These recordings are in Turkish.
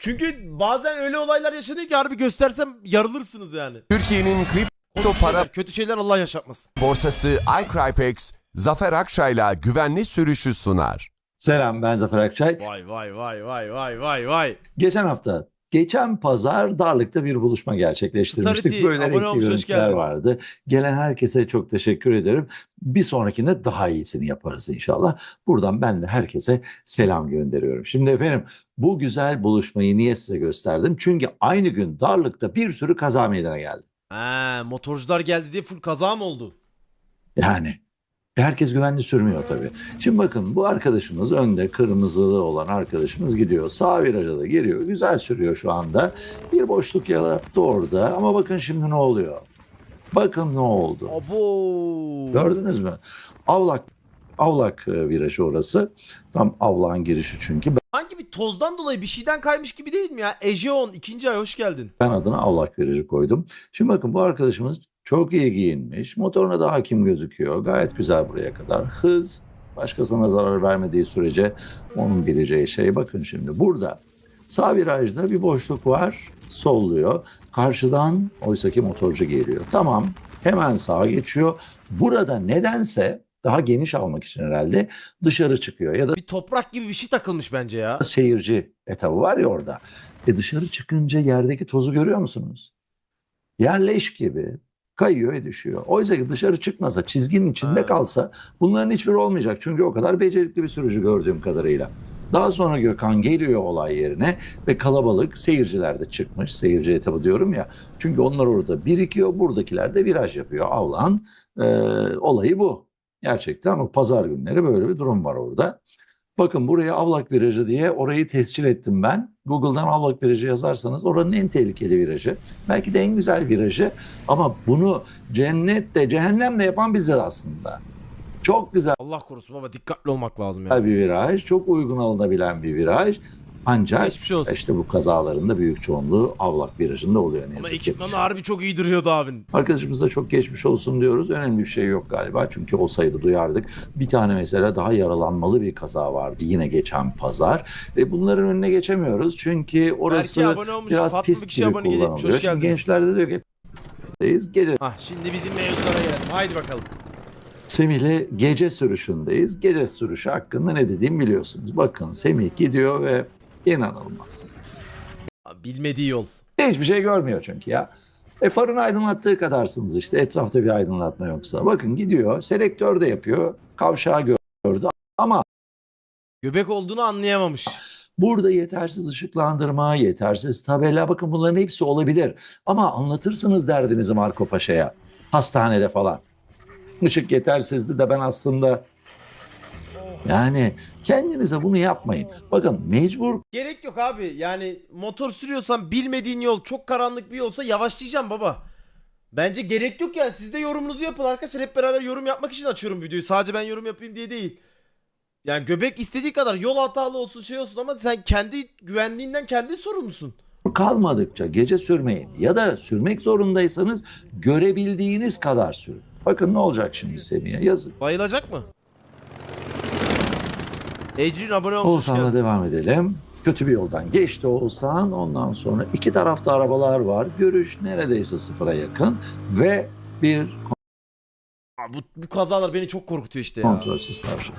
Çünkü bazen öyle olaylar yaşanıyor ki harbi göstersem yarılırsınız yani. Türkiye'nin kripto Kötü para şeyler, kötü şeyler Allah yaşatmasın. borsası iCrypex, Zafer Akçay'la güvenli sürüşü sunar. Selam ben Zafer Akçay. Vay vay vay vay vay vay vay. Geçen hafta, geçen pazar Darlık'ta bir buluşma gerçekleştirmiştik. Starity, Böyle renkli görüntüler vardı. Gelen herkese çok teşekkür ederim. Bir sonrakinde daha iyisini yaparız inşallah. Buradan ben de herkese selam gönderiyorum. Şimdi efendim bu güzel buluşmayı niye size gösterdim? Çünkü aynı gün Darlık'ta bir sürü kaza meydana geldi. Ha, motorcular geldi diye full kaza mı oldu? Yani herkes güvenli sürmüyor tabii. Şimdi bakın bu arkadaşımız önde kırmızılı olan arkadaşımız gidiyor. Sağ viraja da giriyor. Güzel sürüyor şu anda. Bir boşluk yarattı orada ama bakın şimdi ne oluyor? Bakın ne oldu? Abo. Gördünüz mü? Avlak Avlak e, virajı orası. Tam avlağın girişi çünkü. Hangi bir tozdan dolayı bir şeyden kaymış gibi değil mi ya? Ejeon ikinci ay hoş geldin. Ben adına avlak virajı koydum. Şimdi bakın bu arkadaşımız çok iyi giyinmiş. Motoruna da hakim gözüküyor. Gayet güzel buraya kadar. Hız başkasına zarar vermediği sürece onun bileceği şey. Bakın şimdi burada sağ virajda bir boşluk var. Solluyor. Karşıdan oysaki motorcu geliyor. Tamam hemen sağa geçiyor. Burada nedense daha geniş almak için herhalde dışarı çıkıyor ya da Bir toprak gibi bir şey takılmış bence ya. seyirci etabı var ya orada. E dışarı çıkınca yerdeki tozu görüyor musunuz? Yerleş gibi kayıyor ve düşüyor. Oysa ki dışarı çıkmasa, çizginin içinde kalsa bunların hiçbiri olmayacak. Çünkü o kadar becerikli bir sürücü gördüğüm kadarıyla. Daha sonra Gökhan geliyor olay yerine ve kalabalık seyirciler de çıkmış. Seyirci etabı diyorum ya. Çünkü onlar orada birikiyor, buradakiler de viraj yapıyor. Avlan e, olayı bu. Gerçekten ama pazar günleri böyle bir durum var orada. Bakın buraya Avlak Virajı diye orayı tescil ettim ben. Google'dan Avlak Virajı yazarsanız oranın en tehlikeli virajı. Belki de en güzel virajı ama bunu cennette cehennemde yapan biziz aslında. Çok güzel Allah korusun baba dikkatli olmak lazım ya. bir viraj, çok uygun alınabilen bir viraj. Ancak Geçmiş olsun. işte bu kazaların da büyük çoğunluğu Avlak Virajı'nda oluyor ne Ama yazık ki. ekipmanı harbi çok iyi duruyordu abin. Arkadaşımıza çok geçmiş olsun diyoruz. Önemli bir şey yok galiba. Çünkü olsaydı duyardık. Bir tane mesela daha yaralanmalı bir kaza vardı yine geçen pazar. E bunların önüne geçemiyoruz. Çünkü orası Belki abone olmuş. biraz Fatma pis bir kişi gibi abone kullanılıyor. Hoş Şimdi geldiniz. gençler de diyor ki "Deyiz, gece Hah şimdi bizim mevzulara gelelim. Haydi bakalım. Semih'le gece sürüşündeyiz. Gece sürüşü hakkında ne dediğimi biliyorsunuz. Bakın Semih gidiyor ve inanılmaz. Bilmediği yol. Hiçbir şey görmüyor çünkü ya. E farın aydınlattığı kadarsınız işte etrafta bir aydınlatma yoksa. Bakın gidiyor selektör de yapıyor kavşağı gördü ama Göbek olduğunu anlayamamış. burada yetersiz ışıklandırma, yetersiz tabela bakın bunların hepsi olabilir. Ama anlatırsınız derdinizi Marco Paşa'ya hastanede falan. Işık yetersizdi de ben aslında yani kendinize bunu yapmayın. Bakın mecbur Gerek yok abi. Yani motor sürüyorsan bilmediğin yol çok karanlık bir yolsa yavaşlayacağım baba. Bence gerek yok yani. Siz de yorumunuzu yapın arkadaşlar. Hep beraber yorum yapmak için açıyorum videoyu. Sadece ben yorum yapayım diye değil. Yani göbek istediği kadar yol hatalı olsun şey olsun ama sen kendi güvenliğinden kendi sorumlusun. kalmadıkça gece sürmeyin. Ya da sürmek zorundaysanız görebildiğiniz kadar sürün. Bakın ne olacak şimdi Semih'e yazın. Bayılacak mı? Ecrin abone olmuş. Oğuzhan'la devam edelim. Kötü bir yoldan geçti Oğuzhan. Ondan sonra iki tarafta arabalar var. Görüş neredeyse sıfıra yakın. Ve bir Aa, bu, bu kazalar beni çok korkutuyor işte ya. kontrolsüz kavşak.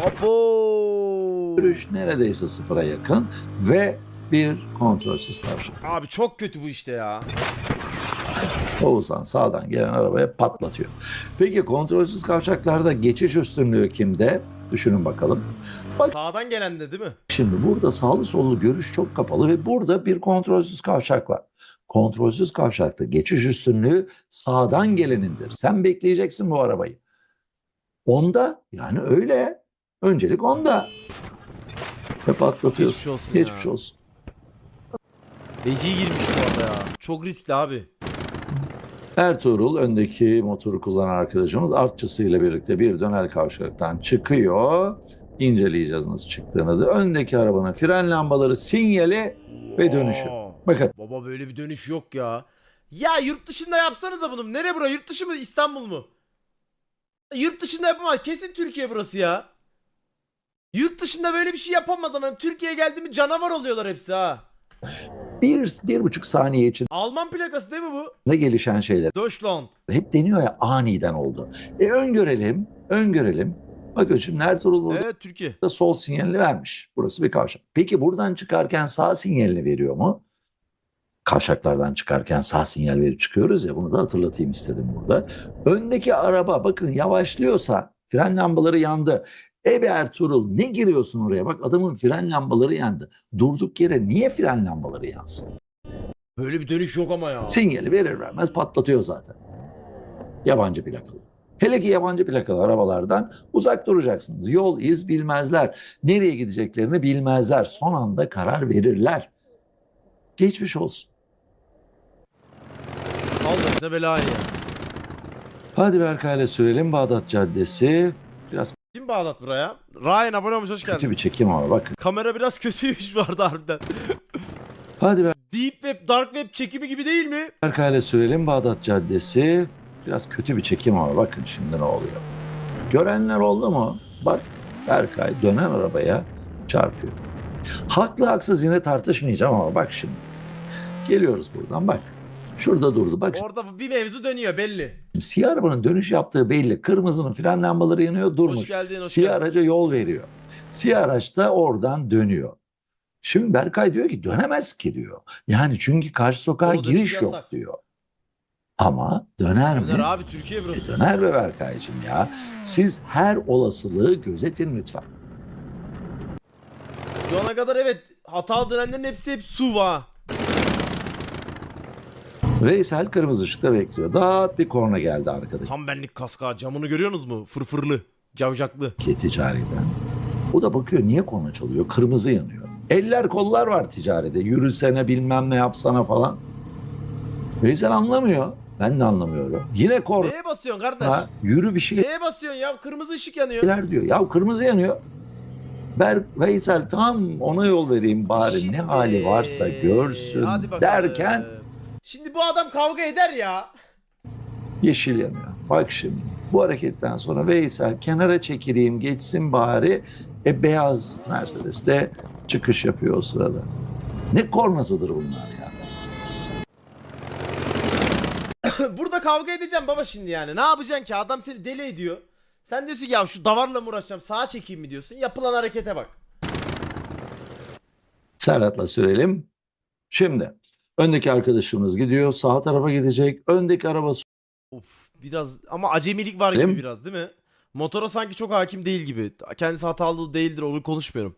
Abo. Görüş neredeyse sıfıra yakın. Ve bir kontrolsüz kavşak. Abi çok kötü bu işte ya. Oğuzhan sağdan gelen arabaya patlatıyor. Peki kontrolsüz kavşaklarda geçiş üstünlüğü kimde? Düşünün bakalım. Sağdan gelen de değil mi? Şimdi burada sağlı sollu görüş çok kapalı ve burada bir kontrolsüz kavşak var. Kontrolsüz kavşakta geçiş üstünlüğü sağdan gelenindir. Sen bekleyeceksin bu arabayı. Onda yani öyle. Öncelik onda. Ve patlatıyorsun. Geçmiş olsun Geçmiş ya. olsun. Feci girmiş bu arada ya. Çok riskli abi. Ertuğrul öndeki motoru kullanan arkadaşımız artçısıyla birlikte bir dönel kavşaktan çıkıyor. İnceleyeceğiz nasıl çıktığını da. Öndeki arabanın fren lambaları sinyali ve dönüşü. Oo. Bakın Baba böyle bir dönüş yok ya. Ya yurt dışında yapsanıza bunu. Nere bura? Yurt dışı mı? İstanbul mu? Yurt dışında yapamaz. Kesin Türkiye burası ya. Yurt dışında böyle bir şey yapamaz ama Türkiye'ye geldi mi canavar oluyorlar hepsi ha. Bir, bir buçuk saniye içinde Alman plakası değil mi bu? gelişen şeyler Deutschland. hep deniyor ya aniden oldu. E öngörelim, öngörelim. Bakın şimdi Ertuğrul burada Evet Türkiye. sol sinyalini vermiş. Burası bir kavşak. Peki buradan çıkarken sağ sinyalini veriyor mu? Kavşaklardan çıkarken sağ sinyal verip çıkıyoruz ya bunu da hatırlatayım istedim burada. Öndeki araba bakın yavaşlıyorsa fren lambaları yandı. Ebe Ertuğrul ne giriyorsun oraya? Bak adamın fren lambaları yandı. Durduk yere niye fren lambaları yansın? Böyle bir dönüş yok ama ya. Sinyali verir vermez patlatıyor zaten. Yabancı plakalı. Hele ki yabancı plakalı arabalardan uzak duracaksınız. Yol iz bilmezler. Nereye gideceklerini bilmezler. Son anda karar verirler. Geçmiş olsun. Al başına belayı. Hadi Berkay'la sürelim Bağdat Caddesi. Kim Bağdat buraya? Ryan abone olmuş hoş kötü geldin. bir çekim ama bakın. Kamera biraz kötüymüş vardı harbiden. Hadi Deep Web, Dark Web çekimi gibi değil mi? Berkay'la sürelim Bağdat Caddesi. Biraz kötü bir çekim ama bakın şimdi ne oluyor. Görenler oldu mu? Bak Berkay dönen arabaya çarpıyor. Haklı haksız yine tartışmayacağım ama bak şimdi. Geliyoruz buradan bak. Şurada durdu. Bak Orada bir mevzu dönüyor belli. siyah arabanın dönüş yaptığı belli. Kırmızının fren lambaları yanıyor durmuş. Hoş geldin, hoş Siyah geldin. araca yol veriyor. Siyah araç da oradan dönüyor. Şimdi Berkay diyor ki dönemez ki diyor. Yani çünkü karşı sokağa O dönüş giriş yok yasak. diyor. Ama döner Döner mi? abi Türkiye E burası. döner be Berkay'cığım ya. Siz her olasılığı gözetin lütfen. Şu ana kadar evet hatalı dönenlerin hepsi hep su var. Veysel kırmızı ışıkta bekliyor. Daha bir korna geldi arkadaki Tam benlik kaska camını görüyorsunuz mu? Fırfırlı, cavcaklı. ticariden. O da bakıyor niye korna çalıyor? Kırmızı yanıyor. Eller kollar var ticarede. Yürüsene bilmem ne yapsana falan. Veysel anlamıyor. Ben de anlamıyorum. Yine korna. Neye basıyorsun kardeş? Yürü bir şey Neye basıyorsun ya? Kırmızı ışık yanıyor. şeyler diyor. Ya kırmızı yanıyor. Ber Veysel tam ona yol vereyim bari Şimdi- ne hali varsa görsün Hadi bakalım. derken Şimdi bu adam kavga eder ya. yeşil yanıyor. Bak şimdi bu hareketten sonra Veysel kenara çekileyim geçsin bari. E beyaz Mercedes de çıkış yapıyor o sırada. Ne kornasıdır bunlar ya. Burada kavga edeceğim baba şimdi yani. Ne yapacaksın ki? Adam seni deli ediyor. Sen diyorsun ki ya şu davarla mı uğraşacağım? Sağa çekeyim mi diyorsun? Yapılan harekete bak. Serhat'la sürelim. Şimdi öndeki arkadaşımız gidiyor sağ tarafa gidecek. Öndeki araba Of biraz ama acemilik var gibi Değil mi? biraz değil mi? Motora sanki çok hakim değil gibi. Kendisi hatalı değildir onu konuşmuyorum.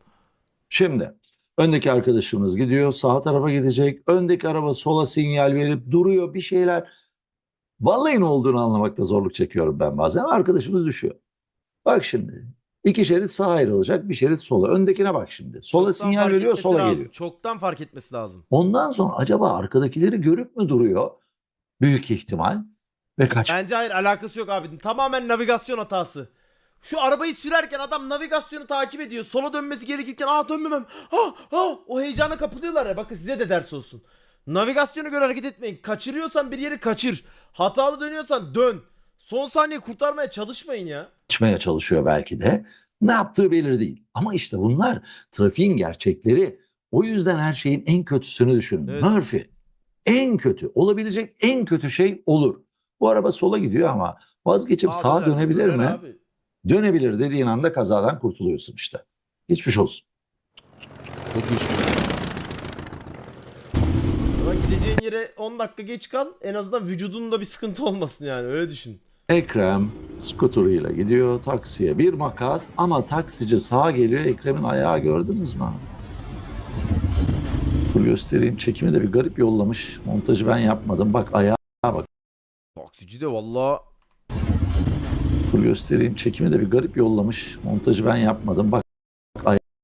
Şimdi öndeki arkadaşımız gidiyor sağ tarafa gidecek. Öndeki araba sola sinyal verip duruyor bir şeyler. Vallahi ne olduğunu anlamakta zorluk çekiyorum ben bazen. Arkadaşımız düşüyor. Bak şimdi iki şerit sağa ayrılacak bir şerit sola. Öndekine bak şimdi. Sola Çoktan sinyal veriyor sola lazım. geliyor. Çoktan fark etmesi lazım. Ondan sonra acaba arkadakileri görüp mü duruyor? Büyük ihtimal. Ve kaç Bence hayır alakası yok abi. Tamamen navigasyon hatası. Şu arabayı sürerken adam navigasyonu takip ediyor. Sola dönmesi gerekirken aa dönmemem. Ha ha o heyecana kapılıyorlar ya. Bakın size de ders olsun. Navigasyona göre hareket etmeyin. Kaçırıyorsan bir yeri kaçır. Hatalı dönüyorsan dön. Son saniye kurtarmaya çalışmayın ya. Açmaya çalışıyor belki de. Ne yaptığı belli değil. Ama işte bunlar trafiğin gerçekleri. O yüzden her şeyin en kötüsünü düşünün. Evet. Murphy en kötü olabilecek en kötü şey olur. Bu araba sola gidiyor ama vazgeçip Aa, sağa dönebilir mi? abi. Dönebilir dediğin anda kazadan kurtuluyorsun işte. Geçmiş olsun. Çok. Ama gideceğin yere 10 dakika geç kal. En azından vücudunda bir sıkıntı olmasın yani. Öyle düşün. Ekrem skuterıyla gidiyor taksiye bir makas ama taksici sağa geliyor Ekrem'in ayağı gördünüz mü? Dur göstereyim çekimi de bir garip yollamış montajı ben yapmadım bak ayağa bak Taksici de valla dur göstereyim çekimi de bir garip yollamış montajı ben yapmadım bak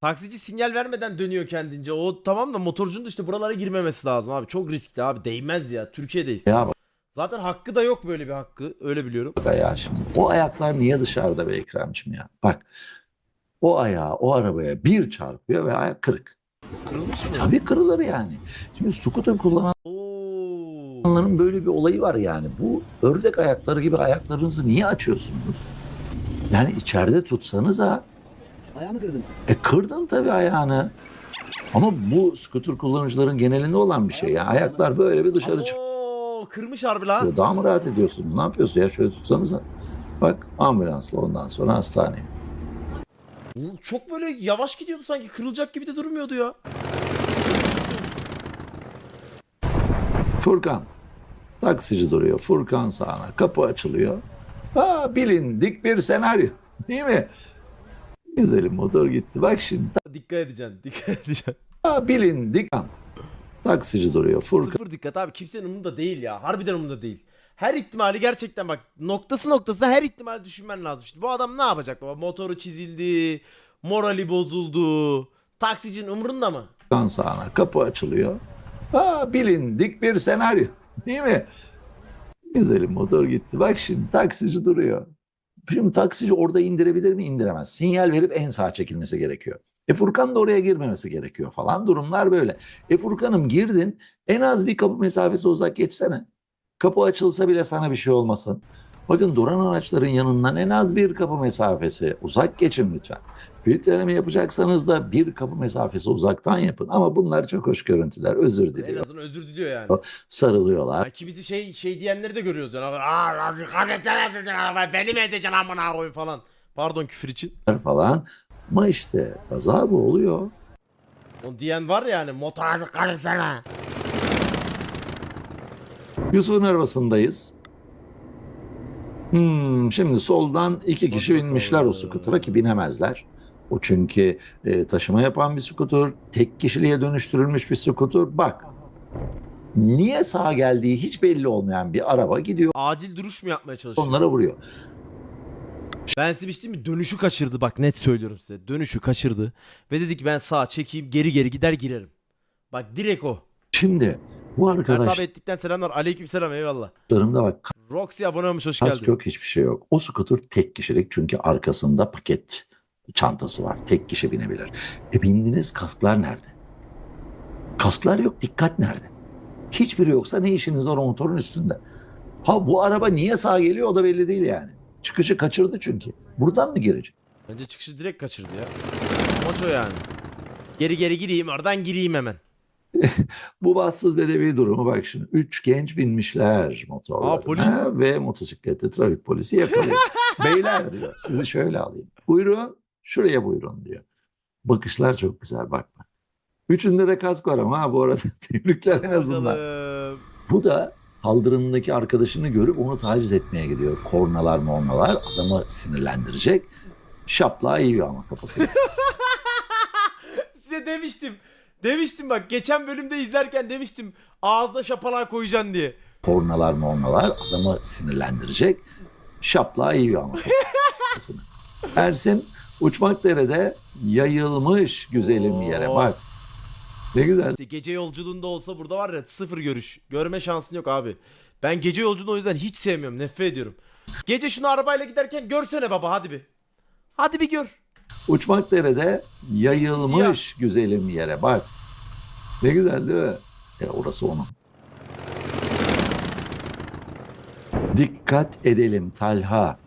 Taksici sinyal vermeden dönüyor kendince. O tamam da motorcunun da işte buralara girmemesi lazım abi. Çok riskli abi. Değmez ya. Türkiye'deyiz. ayağa bak, Zaten hakkı da yok böyle bir hakkı. Öyle biliyorum. bak ayağa şimdi o ayaklar niye dışarıda be Ekrem'cim ya bak o ayağı o arabaya bir çarpıyor ve ayak kırık Kırılmış mı? tabii kırılır yani şimdi scooter kullanan. İnsanların böyle bir olayı var yani. Bu ördek ayakları gibi ayaklarınızı niye açıyorsunuz? Yani içeride tutsanız ha. Ayağını kırdın. E kırdın tabii ayağını. Ama bu skuter kullanıcıların genelinde olan bir şey. ya. Ayaklar böyle bir dışarı çıkıyor. Kırmış harbi lan. Daha mı rahat ediyorsunuz? Ne yapıyorsun ya? Şöyle tutsanıza. Bak ambulansla ondan sonra hastaneye. Çok böyle yavaş gidiyordu sanki kırılacak gibi de durmuyordu ya. Furkan. Taksici duruyor. Furkan sağına. Kapı açılıyor. Ha bilindik bir senaryo. Değil mi? Güzelim motor gitti. Bak şimdi. Dikkat edeceksin dikkat edeceksin. Ha bilindik. Taksici duruyor. Furkan. Sıfır dikkat abi kimsenin umurunda değil ya. Harbiden umurunda değil. Her ihtimali gerçekten bak noktası noktası her ihtimali düşünmen lazım. Şimdi bu adam ne yapacak baba? Motoru çizildi, morali bozuldu. Taksicinin umurunda mı? Furkan sağına. Kapı açılıyor. Ha bilindik bir senaryo. Değil mi? Güzelim motor gitti. Bak şimdi taksici duruyor. Şimdi taksici orada indirebilir mi? İndiremez. Sinyal verip en sağa çekilmesi gerekiyor. E Furkan da oraya girmemesi gerekiyor falan. Durumlar böyle. E Furkan'ım girdin. En az bir kapı mesafesi uzak geçsene. Kapı açılsa bile sana bir şey olmasın. Bakın duran araçların yanından en az bir kapı mesafesi uzak geçin lütfen. Filtreleme yapacaksanız da bir kapı mesafesi uzaktan yapın. Ama bunlar çok hoş görüntüler. Özür En diliyor. azından özür diliyor yani. Sarılıyorlar. Ya kimisi şey şey diyenleri de görüyoruz yani. Aa, beni mi ezeceksin amına koyayım falan. Pardon küfür için. falan. Ama işte kaza bu oluyor. O diyen var yani motora dikkat etsene. Yusuf'un arabasındayız. Hmm, şimdi soldan iki kişi binmişler o skutura ki binemezler. O çünkü e, taşıma yapan bir skutur, tek kişiliğe dönüştürülmüş bir skutur. Bak, niye sağa geldiği hiç belli olmayan bir araba gidiyor Acil duruş mu yapmaya çalışıyor? onlara vuruyor. Ben size bir şey diyeyim mi? Dönüşü kaçırdı bak net söylüyorum size. Dönüşü kaçırdı. Ve dedi ki ben sağa çekeyim geri geri gider girerim. Bak direkt o. Şimdi bu Ertab arkadaşlarım ettikten selamlar. Aleyküm selam eyvallah. da bak Roxy abone olmuş hoş Kask geldin. yok hiçbir şey yok. O skuter tek kişilik çünkü arkasında paket çantası var. Tek kişi binebilir. E bindiniz kasklar nerede? Kasklar yok dikkat nerede? Hiçbiri yoksa ne işiniz var o motorun üstünde? Ha bu araba niye sağa geliyor o da belli değil yani. Çıkışı kaçırdı çünkü. Buradan mı girecek? Bence çıkışı direkt kaçırdı ya. Amaç o yani. Geri geri gireyim oradan gireyim hemen. Bu bahtsız bedevi durumu bak şimdi. Üç genç binmişler motorlarına Aa, ve motosiklette trafik polisi yakalıyor. Beyler diyor sizi şöyle alayım. Buyurun şuraya buyurun diyor. Bakışlar çok güzel bak bak. Üçünde de kask var ama ha bu arada tebrikler en azından. Bu da kaldırımdaki arkadaşını görüp onu taciz etmeye gidiyor. Kornalar mornalar adamı sinirlendirecek. Şaplığa yiyor ama kafasını. Size demiştim. Demiştim bak geçen bölümde izlerken demiştim ağzına şapalağı koyacaksın diye. kornalar mornalar adamı sinirlendirecek. Şaplığa yiyor ama kafasını. Ersin uçmak derede yayılmış güzelim yere Oo. bak. Ne güzel. İşte gece yolculuğunda olsa burada var ya sıfır görüş. Görme şansın yok abi. Ben gece yolculuğunu o yüzden hiç sevmiyorum. Nefret ediyorum. Gece şunu arabayla giderken görsene baba hadi bir. Hadi bir gör. Uçmak derede yayılmış güzelim yere bak. Ne güzel değil mi? E orası onun. Dikkat edelim Talha.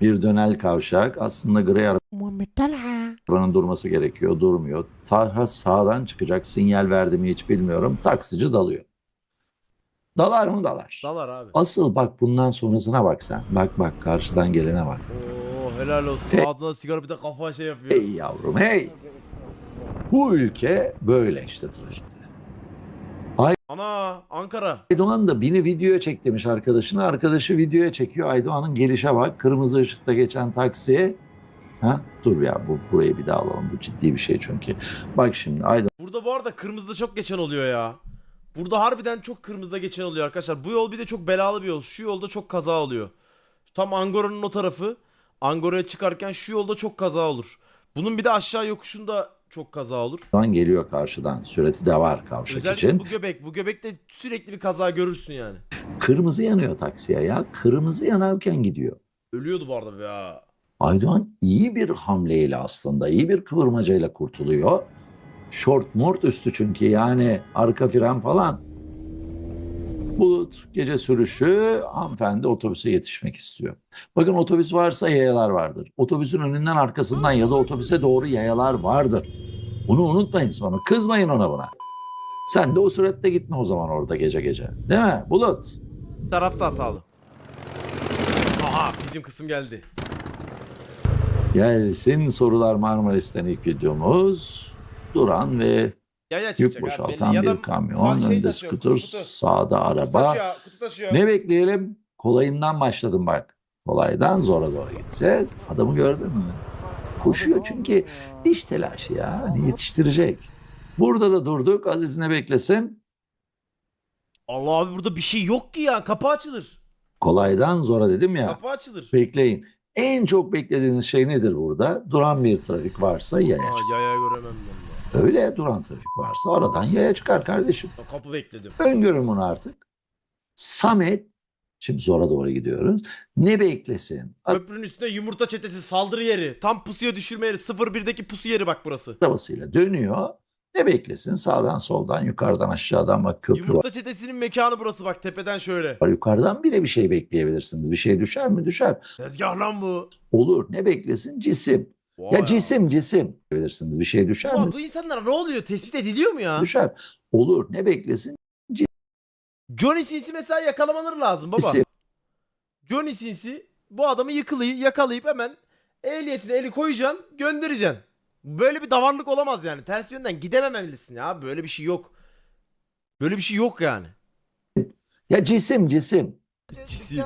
Bir dönel kavşak aslında gri Muhammed Talha. Arabanın durması gerekiyor. Durmuyor. Talha sağdan çıkacak. Sinyal verdi mi hiç bilmiyorum. Taksici dalıyor. Dalar mı dalar. Dalar abi. Asıl bak bundan sonrasına bak sen. Bak bak karşıdan gelene bak. Oo helal olsun. Hey. Ağzına sigara bir de kafa şey yapıyor. Hey yavrum hey. Bu ülke böyle işte trafikte. Ana Ankara. Aydoğan da beni videoya çek demiş arkadaşına. Arkadaşı videoya çekiyor. Aydoğan'ın gelişe bak. Kırmızı ışıkta geçen taksi. Ha? Dur ya bu burayı bir daha alalım. Bu ciddi bir şey çünkü. Bak şimdi Aydoğan Burada bu arada kırmızıda çok geçen oluyor ya. Burada harbiden çok kırmızıda geçen oluyor arkadaşlar. Bu yol bir de çok belalı bir yol. Şu yolda çok kaza oluyor. Tam Angora'nın o tarafı. Angora'ya çıkarken şu yolda çok kaza olur. Bunun bir de aşağı yokuşunda çok kaza olur. geliyor karşıdan. Süreti de var kavşak Özellikle için. bu göbek. Bu göbekte sürekli bir kaza görürsün yani. Kırmızı yanıyor taksiye ya. Kırmızı yanarken gidiyor. Ölüyordu bu arada ya. Aydoğan iyi bir hamleyle aslında, iyi bir kıvırmacayla kurtuluyor. Short mort üstü çünkü yani arka fren falan. Bulut gece sürüşü hanımefendi otobüse yetişmek istiyor. Bakın otobüs varsa yayalar vardır. Otobüsün önünden arkasından ya da otobüse doğru yayalar vardır. Bunu unutmayın sonra. Kızmayın ona buna. Sen de o süratle gitme o zaman orada gece gece. Değil mi? Bulut. Tarafta hatalı. Aha bizim kısım geldi. Gelsin sorular Marmaris'ten ilk videomuz. Duran ve yük abi boşaltan bir kamyon. şey Önde skuter, kutu, kutu. sağda Kutu araba. taşıyor, kutu taşıyor. Ne bekleyelim? Kolayından başladım bak. Kolaydan zora doğru gideceğiz. Adamı gördün mü? Koşuyor çünkü iş telaşı ya. Hani yetiştirecek. Burada da durduk. Aziz ne beklesin? Allah abi burada bir şey yok ki ya. Kapı açılır. Kolaydan zora dedim ya. Kapı açılır. Bekleyin. En çok beklediğiniz şey nedir burada? Duran bir trafik varsa yaya Aa, çıkar. yaya göremem ben. Öyle duran trafik varsa aradan yaya çıkar kardeşim. Kapı bekledim. Öngörün bunu artık. Samet, şimdi zora doğru gidiyoruz. Ne beklesin? Köprünün üstünde yumurta çetesi saldırı yeri. Tam pusuya düşürme yeri. 01'deki pusu yeri bak burası. Arabasıyla dönüyor. Ne beklesin? Sağdan soldan yukarıdan aşağıdan bak köprü var. Yumurta çetesinin mekanı burası bak tepeden şöyle. Yukarıdan bile bir şey bekleyebilirsiniz. Bir şey düşer mi? Düşer. Tezgah lan bu. Olur. Ne beklesin? Cisim. Vay Ya cisim cisim. Bilirsiniz. Bir şey düşer mi? Ulan bu insanlara ne oluyor? Tespit ediliyor mu ya? Düşer. Olur. Ne beklesin? Johnny Sins'i mesela yakalamaları lazım baba. Cisim. Johnny Sins'i bu adamı yıkılayıp yakalayıp hemen ehliyetine eli koyacaksın göndereceksin. Böyle bir davarlık olamaz yani. Ters yönden gidememelisin ya. Böyle bir şey yok. Böyle bir şey yok yani. Ya cisim cisim. Cisim.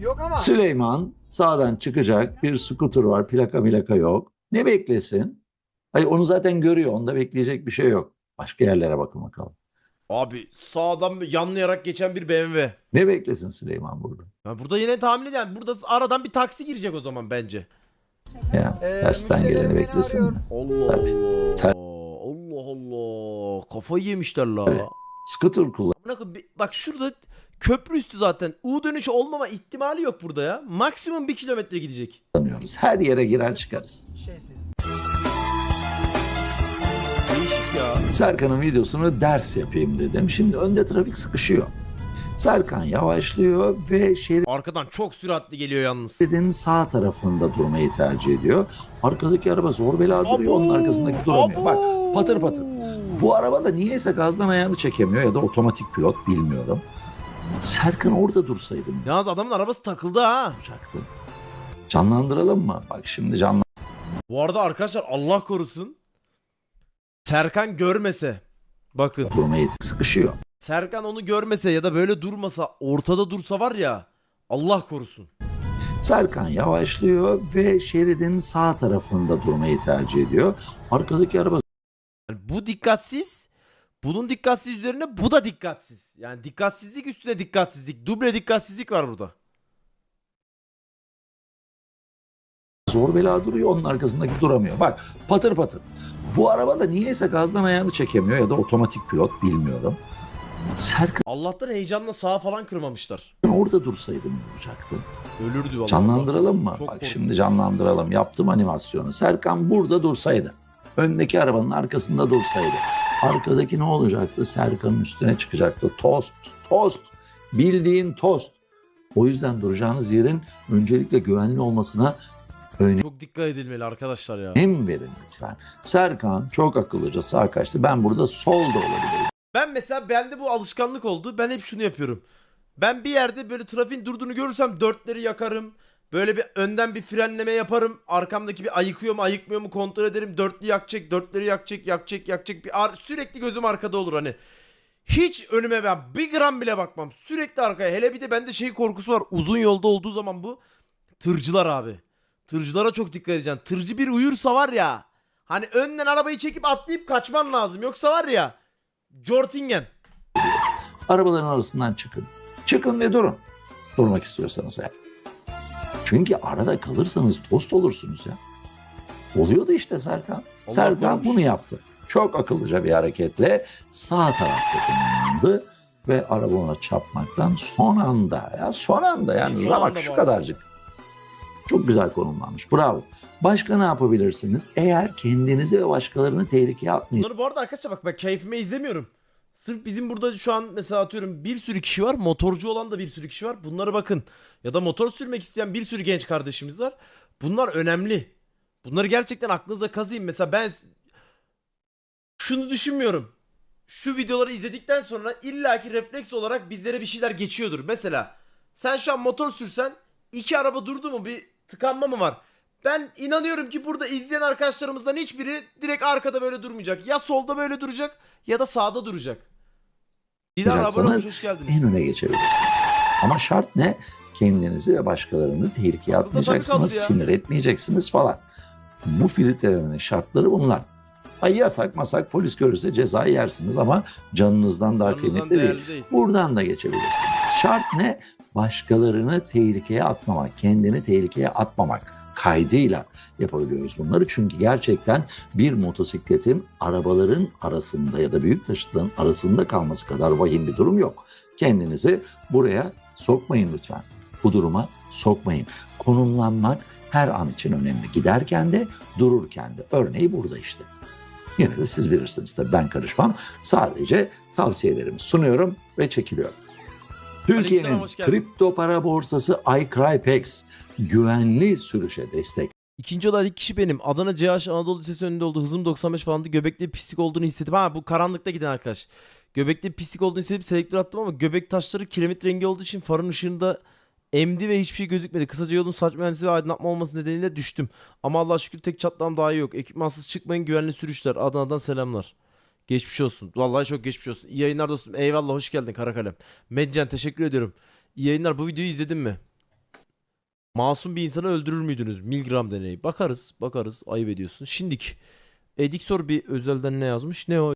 Yok ama Süleyman sağdan çıkacak. Bir skuter var. Plaka milaka yok. Ne beklesin? Hayır onu zaten görüyor. Onda bekleyecek bir şey yok. Başka yerlere bakın bakalım. Abi sağdan yanlayarak geçen bir BMW. Ne beklesin Süleyman burada? Ya burada yine tahmin ediyorum. Burada aradan bir taksi girecek o zaman bence. Ya Ee, tersten geleni beni beklesin arıyor. mi? Allah Tabii. Allah. Allah Allah. Kafayı yemişler la. Tabii. Scooter Amına koyayım, bir- Bak şurada köprü üstü zaten. U dönüşü olmama ihtimali yok burada ya. Maksimum bir kilometre gidecek. kullanıyoruz. Her yere girer çıkarız. şeysiz. Değişik ya. Serkan'ın videosunu ders yapayım dedim. Şimdi önde trafik sıkışıyor. Serkan yavaşlıyor ve Arkadan çok süratli geliyor yalnız. şeridin sağ tarafında durmayı tercih ediyor. Arkadaki araba zor bela duruyor. Onun arkasındaki duramıyor. Bak patır patır. Bu araba da niyeyse gazdan ayağını çekemiyor ya da otomatik pilot bilmiyorum. Serkan orada dursaydı ne Yalnız adamın arabası takıldı ha. olacaktı? Canlandıralım mı? Bak şimdi canlan. Bu arada arkadaşlar Allah korusun. Serkan görmese. Bakın. Durmayı sıkışıyor. Serkan onu görmese ya da böyle durmasa ortada dursa var ya. Allah korusun. Serkan yavaşlıyor ve şeridin sağ tarafında durmayı tercih ediyor. Arkadaki araba Yani bu dikkatsiz. Bunun dikkatsiz üzerine bu da dikkatsiz. Yani dikkatsizlik üstüne dikkatsizlik. Duble dikkatsizlik var burada. zor bela duruyor. Onun arkasındaki duramıyor. Bak patır patır. Bu araba da niyeyse gazdan ayağını çekemiyor ya da otomatik pilot bilmiyorum. Serkan Allah'tan heyecanla sağa falan kırmamışlar. orada dursaydı ne olacaktı? Ölürdü vallahi. Canlandıralım mı? Çok Bak korkunç. şimdi canlandıralım. Yaptım animasyonu. Serkan burada dursaydı. Öndeki arabanın arkasında dursaydı. Arkadaki ne olacaktı? Serkan'ın üstüne çıkacaktı. Tost, tost. Bildiğin tost. O yüzden duracağınız yerin öncelikle güvenli olmasına Çok dikkat edilmeli arkadaşlar ya. önem verin lütfen. Serkan çok akıllıca sağ kaçtı. Ben burada solda olabilirim. Ben mesela bende bu alışkanlık oldu. Ben hep şunu yapıyorum. Ben bir yerde böyle trafiğin durduğunu görürsem dörtleri yakarım. Böyle bir önden bir frenleme yaparım. Arkamdaki bir ayıkıyor mu ayıkmıyor mu kontrol ederim. Dörtlü yakacak, dörtleri yakacak, yakacak, yakacak. Bir ar- sürekli gözüm arkada olur hani. Hiç önüme ben bir gram bile bakmam. Sürekli arkaya. Hele bir de bende şey korkusu var. Uzun yolda olduğu zaman bu. Tırcılar abi. Tırcılara çok dikkat edeceksin. Tırcı bir uyursa var ya. Hani önden arabayı çekip atlayıp kaçman lazım. Yoksa var ya. Jortingen. Arabaların arasından çıkın. Çıkın ve durun. Durmak istiyorsanız eğer. Çünkü arada kalırsanız tost olursunuz ya. Oluyordu işte Serkan. Allah Serkan korumuş. bunu yaptı. Çok akıllıca bir hareketle sağ tarafta konumlandı ve araba ona çarpmaktan son anda ya son anda yani ramak şu kadarcık. Çok güzel konumlanmış. Bravo. Başka ne yapabilirsiniz? Eğer kendinizi ve başkalarını tehlikeye atmayın. Bunları bu arada arkadaşlar bak ben keyfime izlemiyorum. Sırf bizim burada şu an mesela atıyorum bir sürü kişi var. Motorcu olan da bir sürü kişi var. Bunlara bakın. Ya da motor sürmek isteyen bir sürü genç kardeşimiz var. Bunlar önemli. Bunları gerçekten aklınıza kazıyın. Mesela ben şunu düşünmüyorum. Şu videoları izledikten sonra illaki refleks olarak bizlere bir şeyler geçiyordur. Mesela sen şu an motor sürsen iki araba durdu mu bir tıkanma mı var? Ben inanıyorum ki burada izleyen arkadaşlarımızdan hiçbiri direkt arkada böyle durmayacak. Ya solda böyle duracak ya da sağda duracak. Dilara abone olmuş hoş geldiniz. en öne geçebilirsiniz. Ama şart ne? Kendinizi ve başkalarını tehlikeye atmayacaksınız, sinir etmeyeceksiniz falan. Bu filtrelerin şartları bunlar. Ay yasak masak polis görürse cezayı yersiniz ama canınızdan daha Canınızdan kıymetli değil. değil. Buradan da geçebilirsiniz. Şart ne? Başkalarını tehlikeye atmamak, kendini tehlikeye atmamak kaydıyla yapabiliyoruz bunları. Çünkü gerçekten bir motosikletin arabaların arasında ya da büyük taşıtların arasında kalması kadar vahim bir durum yok. Kendinizi buraya sokmayın lütfen. Bu duruma sokmayın. Konumlanmak her an için önemli. Giderken de dururken de. Örneği burada işte. Yine de siz bilirsiniz tabii ben karışmam. Sadece tavsiyelerimi sunuyorum ve çekiliyorum. Türkiye'nin kripto para borsası iCrypex güvenli sürüşe destek İkinci olay ilk kişi benim. Adana CH Anadolu Lisesi önünde oldu. Hızım 95 falandı. Göbekte bir pislik olduğunu hissettim. Ha bu karanlıkta giden arkadaş. Göbekte bir pislik olduğunu hissedip selektör attım ama göbek taşları kiremit rengi olduğu için farın ışığında emdi ve hiçbir şey gözükmedi. Kısaca yolun saç mühendisi ve aydınlatma olması nedeniyle düştüm. Ama Allah'a şükür tek çatlağım daha iyi yok. Ekipmansız çıkmayın güvenli sürüşler. Adana'dan selamlar. Geçmiş olsun. Vallahi çok geçmiş olsun. İyi yayınlar dostum. Eyvallah hoş geldin Karakalem. Medcan teşekkür ediyorum. İyi yayınlar. Bu videoyu izledin mi? Masum bir insanı öldürür müydünüz? Milgram deneyi. Bakarız, bakarız. Ayıp ediyorsun. Şimdik. Ediksor bir özelden ne yazmış? Ne o?